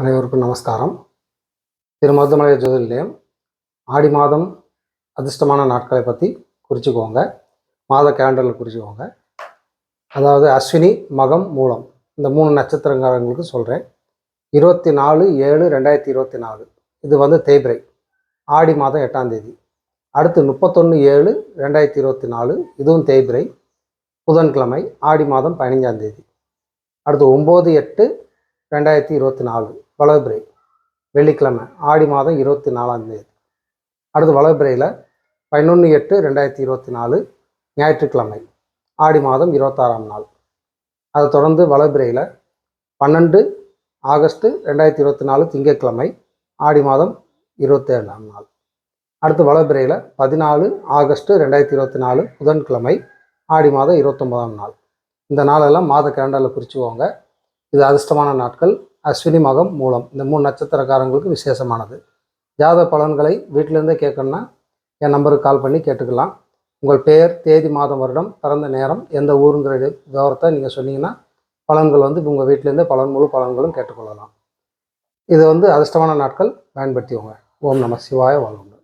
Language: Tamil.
அனைவருக்கும் நமஸ்காரம். திரு மருதமலை ஜோதி நிலையம் ஆடி மாதம் அதிர்ஷ்டமான நாட்களை பற்றி குறிச்சுக்கோங்க. மாத கேலண்டரில் குறிச்சுக்கோங்க. அதாவது அஸ்வினி மகம் மூலம். இந்த மூணு நட்சத்திரங்காரங்களுக்கு சொல்கிறேன் இருபத்தி நாலு ஏழு ரெண்டாயிரத்தி இருபத்தி நாலு இது வந்து தேய்பிரை. ஆடி மாதம் எட்டாம் தேதி. அடுத்து முப்பத்தொன்று ஏழு ரெண்டாயிரத்தி இருபத்தி நாலு இதுவும் தேய்பிரை. புதன்கிழமை ஆடி மாதம் பதினஞ்சாம் தேதி. அடுத்து ஒம்பது எட்டு ரெண்டாயிரத்தி இருபத்தி நாலு வளர்பிறை வெள்ளிக்கிழமை ஆடி மாதம் இருபத்தி நாலாம் தேதி. அடுத்து வளர்பிறையில் பதினொன்று எட்டு ரெண்டாயிரத்தி இருபத்தி நாலு ஞாயிற்றுக்கிழமை ஆடி மாதம் இருபத்தாறாம் நாள். அதை தொடர்ந்து வளர்பிறையில் பன்னெண்டு ஆகஸ்ட்டு ரெண்டாயிரத்தி இருபத்தி நாலு திங்கட்கிழமை ஆடி மாதம் இருபத்தேழாம் நாள். அடுத்து வளர்பிறையில் பதினாலு ஆகஸ்ட்டு ரெண்டாயிரத்தி இருபத்தி நாலு புதன்கிழமை ஆடி மாதம் இருபத்தொம்போதாம் நாள். இந்த நாளெல்லாம் மாத கேலண்டரில் குறிச்சுக்கோங்க. இது அதிர்ஷ்டமான நாட்கள். அஸ்வினி மகம் மூலம். இந்த மூணு நட்சத்திரக்காரங்களுக்கு விசேஷமானது. ஜாத பலன்களை வீட்டிலேருந்தே கேட்கணுன்னா என் நம்பருக்கு கால் பண்ணி கேட்டுக்கலாம். உங்கள் பெயர் தேதி மாதம் வருடம் பிறந்த நேரம் எந்த ஊருங்கிற விவரத்தை நீங்கள் சொன்னீங்கன்னா பலன்கள் வந்து உங்கள் வீட்டிலேருந்தே பலன் முழு பலன்களும் கேட்டுக்கொள்ளலாம். இது வந்து அதிர்ஷ்டமான நாட்கள். பயன்படுத்திக்கோங்க. ஓம் நம சிவாய வாழ்வுங்க